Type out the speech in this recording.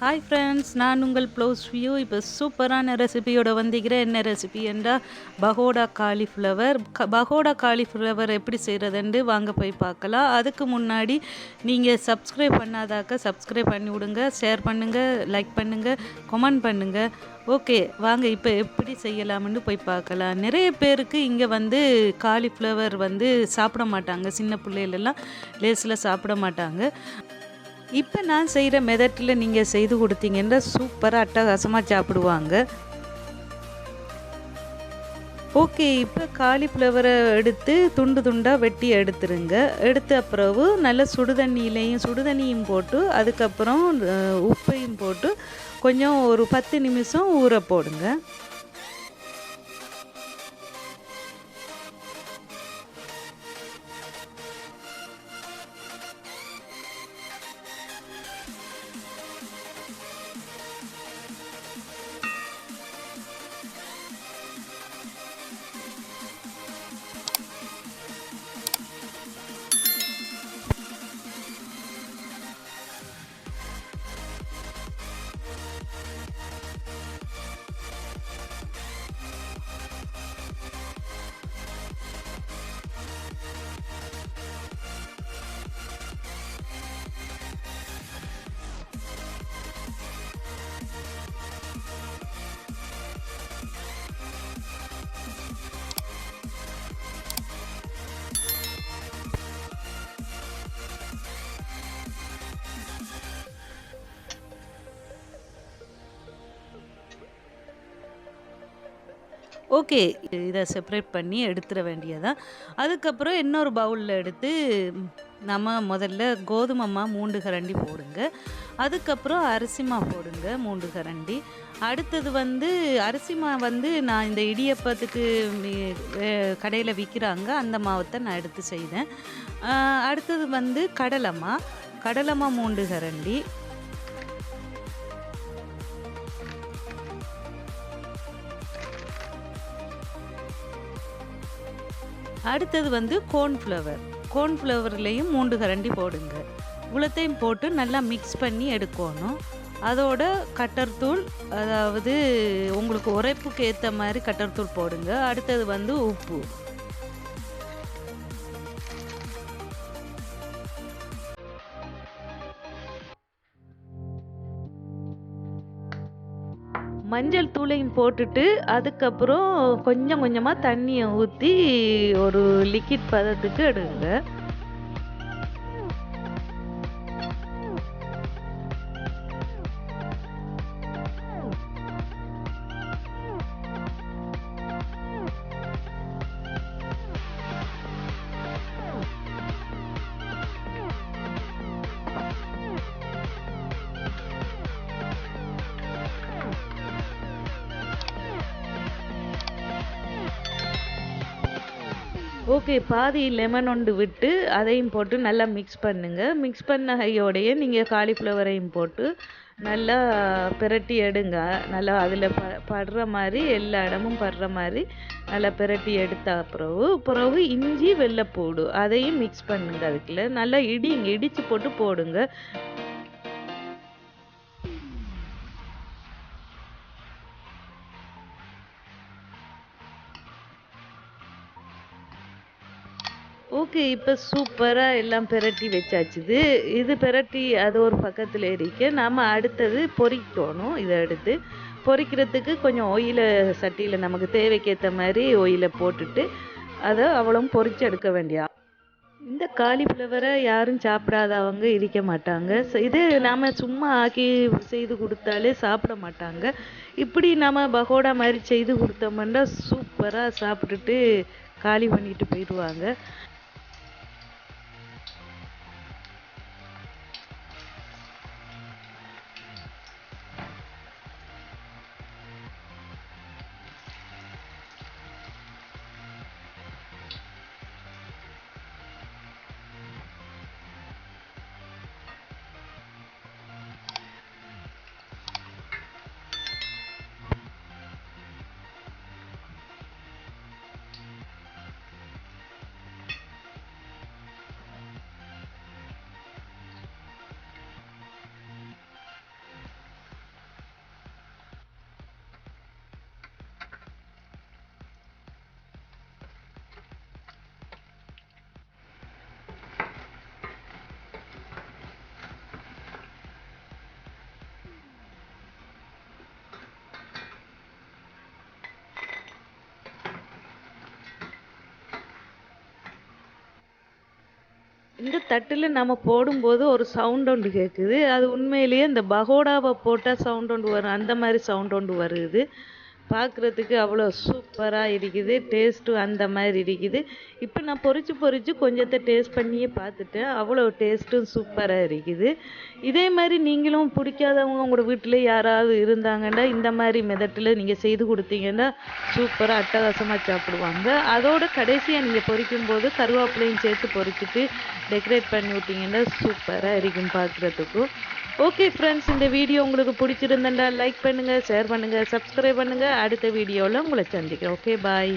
Hi friends நான் உங்கள் blouse view. இப்போ சூப்பரான ரெசிபியோட வந்திருக்கிறேன். என்ன ரெசிபி என்றால் பகோடா காலிஃப்ளவர். க பகோடா காலிஃப்ளவர் எப்படி செய்கிறதுன்னு வாங்க போய் பார்க்கலாம். அதுக்கு முன்னாடி நீங்கள் சப்ஸ்கிரைப் பண்ணாதாக்க சப்ஸ்கிரைப் பண்ணி விடுங்க. ஷேர் பண்ணுங்கள் லைக் பண்ணுங்கள் கமெண்ட் பண்ணுங்கள் ஓகே வாங்க இப்போ எப்படி செய்யலாம்னு போய் பார்க்கலாம். நிறைய பேருக்கு இங்கே வந்து காலிஃப்ளவர் வந்து சாப்பிட மாட்டாங்க. சின்ன பிள்ளைகளெல்லாம் லேஸில் சாப்பிட மாட்டாங்க. இப்போ நான் செய்கிற மெதட்டில் நீங்கள் செய்து கொடுத்தீங்கன்னா சூப்பராக அட்டகாசமாக சாப்பிடுவாங்க. ஓகே இப்போ காலிஃப்ளவரை எடுத்து துண்டு துண்டாக வெட்டி எடுத்துருங்க. எடுத்த பிறகு நல்ல சுடுதண்ணியிலையும் சுடுதண்ணியும் போட்டு அதுக்கப்புறம் உப்பையும் போட்டு கொஞ்சம் ஒரு பத்து நிமிஷம் ஊற போடுங்க. ஓகே இதை செப்பரேட் பண்ணி எடுத்துட வேண்டியதான் அதுக்கப்புறம் இன்னொரு பவுலில் எடுத்து நம்ம முதல்ல கோதுமை மா மூண்டு கரண்டி போடுங்க. அதுக்கப்புறம் அரிசிமா போடுங்க மூண்டு கரண்டி. அடுத்தது வந்து அரிசிமா வந்து நான் இந்த இடியப்பத்துக்கு கடையில் விற்கிறாங்க அந்த மாவத்தை நான் எடுத்து செய்தேன். அடுத்தது வந்து கடலைமா கடலைமா மூண்டு கரண்டி. அடுத்தது வந்து கோர்ன்ஃப்ளவர் கோர்ன்ஃப்ளவர்லேயும் மூன்று கரண்டி போடுங்க. இவ்வளோத்தையும் போட்டு நல்லா மிக்ஸ் பண்ணி எடுக்கணும். அதோட கட்டர்தூள் அதாவது உங்களுக்கு உரைப்புக்கு ஏற்ற மாதிரி கட்டர்தூள் போடுங்க. அடுத்தது வந்து உப்பு. மஞ்சள் தூளையும் போட்டுட்டு அதுக்கப்புறம் கொஞ்சம் கொஞ்சமாக தண்ணியை ஊற்றி ஒரு லிக்விட் பதத்துக்கு எடுங்க. ஓகே பாதி லெமன் ஒன்று விட்டு அதையும் போட்டு நல்லா மிக்ஸ் பண்ணுங்கள் மிக்ஸ் பண்ண கையோடையே நீங்கள் காலிஃப்ளவரையும் போட்டு நல்லா பிரட்டி எடுங்க. நல்லா அதில் ப படுற மாதிரி எல்லா இடமும் படுற மாதிரி நல்லா பிரட்டி எடுத்த பிறகு பிறகு இஞ்சி வெள்ளைப்பூடு அதையும் மிக்ஸ் பண்ணுங்க அதுக்குள்ள. நல்லா இடிங்க இடித்து போட்டு போடுங்க. ஓகே இப்போ சூப்பராக எல்லாம் பிரட்டி வச்சாச்சுது இது பிரட்டி அது ஒரு பக்கத்தில் இருக்க. நாம் அடுத்தது பொறிக்கணும் இதை எடுத்து. பொரிக்கிறதுக்கு கொஞ்சம் ஒயிலை சட்டியில் நமக்கு தேவைக்கேற்ற மாதிரி ஒயிலை போட்டுட்டு அதை அவ்வளவும் பொறிச்சு எடுக்க வேண்டியா. இந்த காலிஃப்ளவரை யாரும் சாப்பிடாதவங்க இருக்க மாட்டாங்க. இது நாம் சும்மா ஆக்கி செய்து கொடுத்தாலே சாப்பிட மாட்டாங்க. இப்படி நம்ம பகோடா மாதிரி செய்து கொடுத்தோம்னா சூப்பராக சாப்பிட்டுட்டு காலி பண்ணிட்டு போயிடுவாங்க. இந்த தட்டில் நம்ம போடும்போது ஒரு சவுண்ட் ஒன்று கேட்குது அது உண்மையிலேயே இந்த பகோடாவை போட்டால் சவுண்ட் ஒன்று வரும். அந்த மாதிரி சவுண்ட் ஒன்று வருது. பார்க்குறதுக்கு அவ்வளோ சூப்பராக இருக்குது டேஸ்ட்டும் அந்த மாதிரி இருக்குது. இப்போ நான் பொறிச்சு பொறிச்சு கொஞ்சத்தை டேஸ்ட் பண்ணியே பார்த்துட்டேன். அவ்வளோ டேஸ்ட்டும் சூப்பராக இருக்குது. இதே மாதிரி நீங்களும் பிடிக்காதவங்க உங்களோட வீட்டில் யாராவது இருந்தாங்கன்னா இந்த மாதிரி மெதட்டில் நீங்கள் செய்து கொடுத்தீங்கன்னா சூப்பராக அட்டகாசமாக சாப்பிடுவாங்க. அதோட கடைசியாக நீங்கள் பொரிக்கும் போது கருவேப்பிலையும் சேர்த்து பொரிச்சிட்டு டெக்கரேட் பண்ணி விட்டிங்கன்னா சூப்பராக இருக்கும் பார்க்குறதுக்கும் ஓகே ஃப்ரெண்ட்ஸ் இந்த வீடியோ உங்களுக்கு பிடிச்சிருந்தா லைக் பண்ணுங்கள் ஷேர் பண்ணுங்கள் சப்ஸ்கிரைப் பண்ணுங்கள் அடுத்த வீடியோவில் உங்களை சந்திக்கிறேன். Okay bye